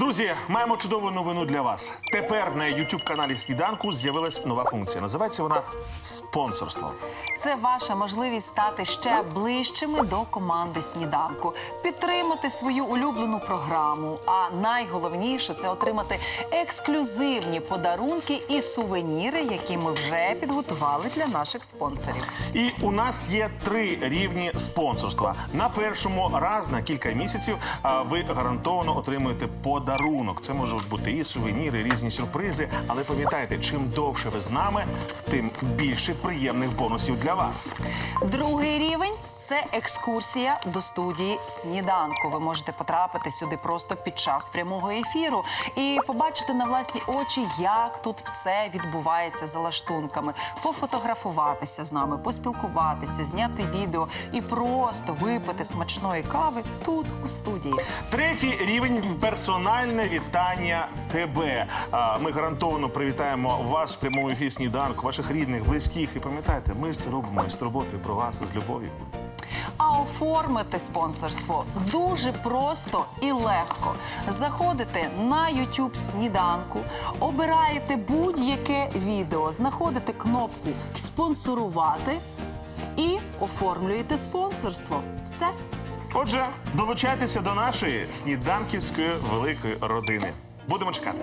Друзі, маємо чудову новину для вас. Тепер на youtube каналі Сніданку з'явилась нова функція. Називається вона спонсорство. Це ваша можливість стати ще ближчими до команди сніданку, підтримати свою улюблену програму. А найголовніше це отримати ексклюзивні подарунки і сувеніри, які ми вже підготували для наших спонсорів. І у нас є три рівні спонсорства. На першому раз на кілька місяців ви гарантовано отримуєте подарунок. Це можуть бути і сувеніри, і різні сюрпризи. Але пам'ятайте, чим довше ви з нами, тим більше приємних бонусів для вас. Другий рівень це екскурсія до студії сніданку. Ви можете потрапити сюди просто під час прямого ефіру і побачити на власні очі, як тут все відбувається за лаштунками, пофотографуватися з нами, поспілкуватися, зняти відео і просто випити смачної кави тут у студії. Третій рівень персональне вітання тебе. Ми гарантовано привітаємо вас в прямому ефірі сніданку, ваших рідних, близьких. І пам'ятайте, ми ж це робимо із турботою про вас, з любов'ю. А оформити спонсорство дуже просто і легко. Заходите на YouTube сніданку, обираєте будь-яке відео, знаходите кнопку спонсорувати і оформлюєте спонсорство. Все. Отже, долучайтеся до нашої сніданківської великої родини. Будемо чекати.